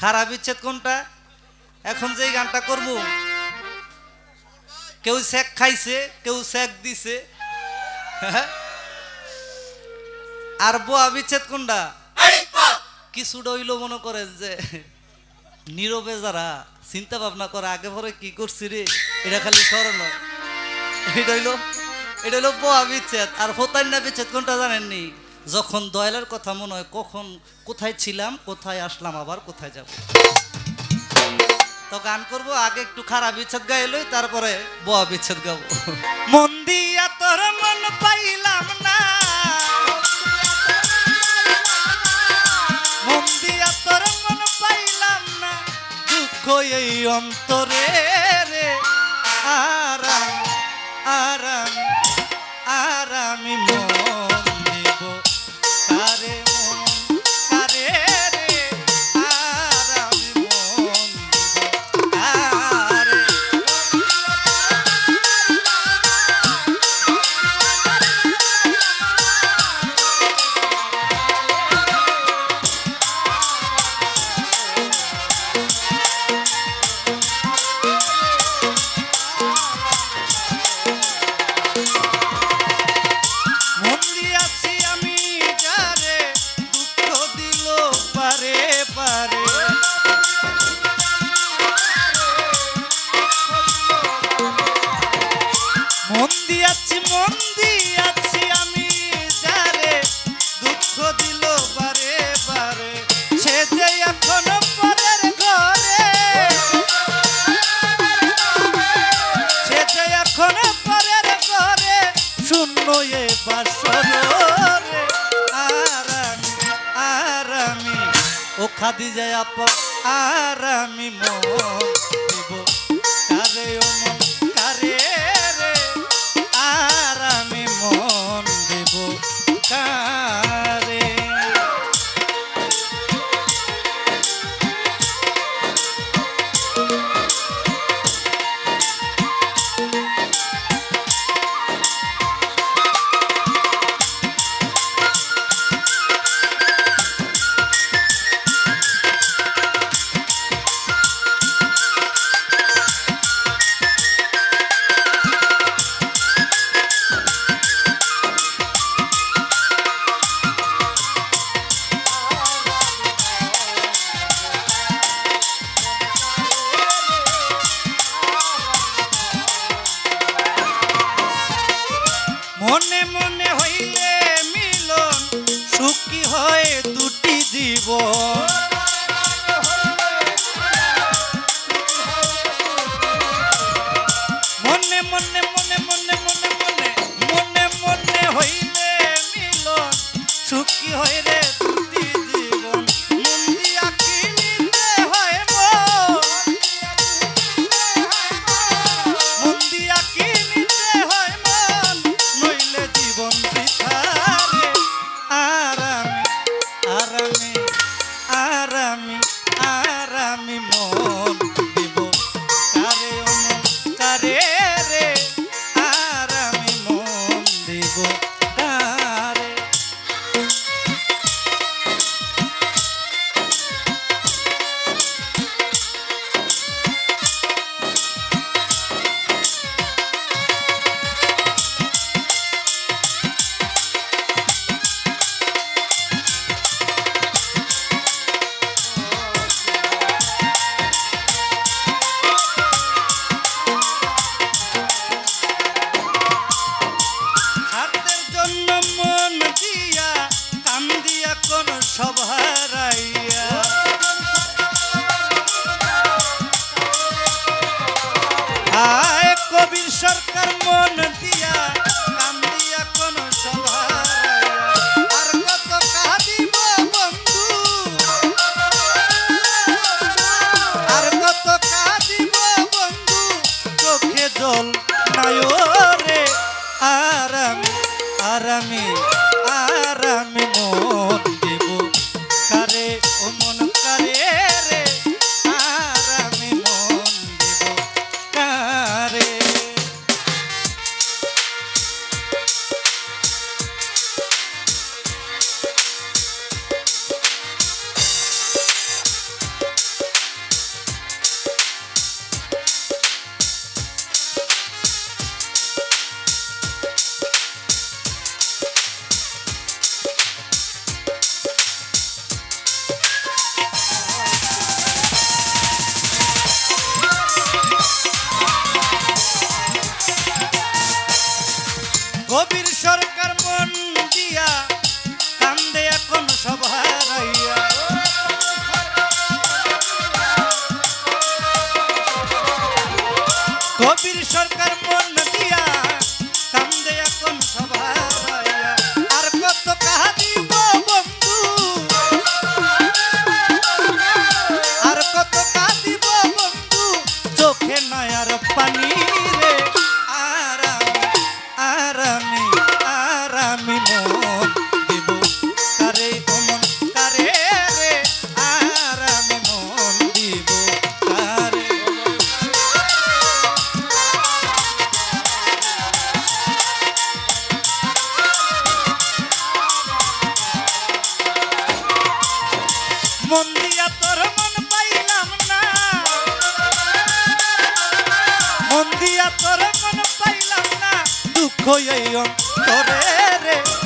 খারাপ ইচ্ছেদ কোনটা? এখন যে গানটা করব, কেউ স্যাক খাইছে, কেউ স্যাক দিছে? আর বোয়া বিচ্ছেদ কোনটা? কিছু ডইল মনে করেন যে, নীরবে যারা চিন্তা ভাবনা করে, আগে পরে কি করছি রে? এটা খালি স্মরণ। এটা হইল এটা হইল বোয়া বিচ্ছেদ আর হোতান্না বিচ্ছেদ কোনটা জানেননি? যখন দয়ালের কথা মনে হয়, কখন, কোথায় ছিলাম, কোথায় আসলাম, আবার কোথায় যাব? তো গান করব, আগে একটু খারাপ বিচ্ছেদ গাইলই তারপরে বোয়া বিচ্ছেদ গাবো। মন দিয়া তোর মন পাইলাম না। মন দিয়া তোর মন পাইলাম না। দুঃখ এই অন্তরে খাদি যায় আপা আরামি মন দিব। কারে ও মন কারে মনে মনে on me. মন নায়রে আরামে আরামে আরামে। কবির সরকার মন দিয়া কান্দে এখন সভারাইয়া আরামি মন দিব। কারে অমন কারে রে আরামি মন দিব। কারে মন দিয়া তোর মন পাইলাম না। মন দিয়া তোর মন পাইলাম না। দুঃখ এই অন্তরে quieres